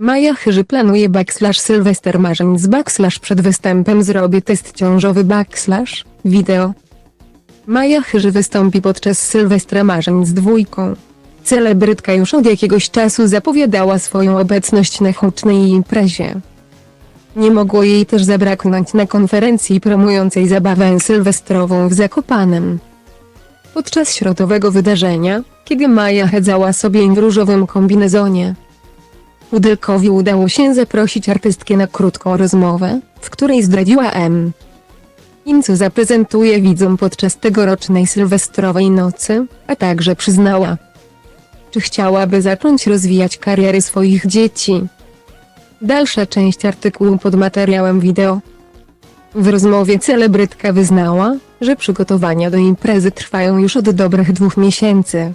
Maja Chyży planuje backslash Sylwester marzeń z backslash przed występem zrobię test ciążowy backslash, wideo. Maja Chyży wystąpi podczas Sylwestra marzeń z dwójką. Celebrytka już od jakiegoś czasu zapowiadała swoją obecność na hucznej imprezie. Nie mogło jej też zabraknąć na konferencji promującej zabawę sylwestrową w Zakopanem. Podczas środowego wydarzenia, kiedy Maja chadzała sobie w różowym kombinezonie, Udelkowi udało się zaprosić artystkę na krótką rozmowę, w której zdradziła M. Im co zaprezentuje widzom podczas tegorocznej sylwestrowej nocy, a także przyznała, czy chciałaby zacząć rozwijać kariery swoich dzieci. Dalsza część artykułu pod materiałem wideo. W rozmowie celebrytka wyznała, że przygotowania do imprezy trwają już od dobrych dwóch miesięcy.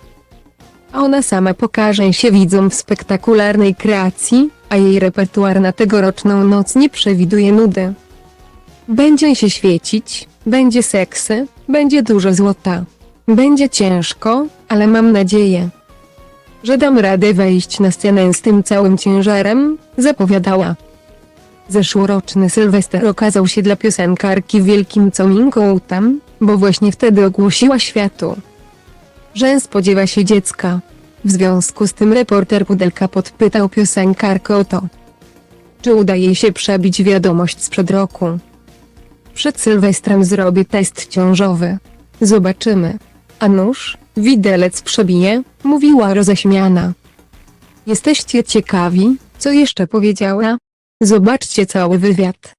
A ona sama pokaże się widzom w spektakularnej kreacji, a jej repertuar na tegoroczną noc nie przewiduje nudy. Będzie się świecić, będzie seksy, będzie dużo złota. Będzie ciężko, ale mam nadzieję, że dam radę wejść na scenę z tym całym ciężarem, zapowiadała. Zeszłoroczny Sylwester okazał się dla piosenkarki wielkim cominką bo właśnie wtedy ogłosiła światu, że spodziewa się dziecka. W związku z tym reporter Pudelka podpytał piosenkarkę o to, czy uda jej się przebić wiadomość sprzed roku. Przed Sylwestrem zrobię test ciążowy. Zobaczymy. A nuż, widelec przebije, mówiła roześmiana. Jesteście ciekawi, co jeszcze powiedziała? Zobaczcie cały wywiad.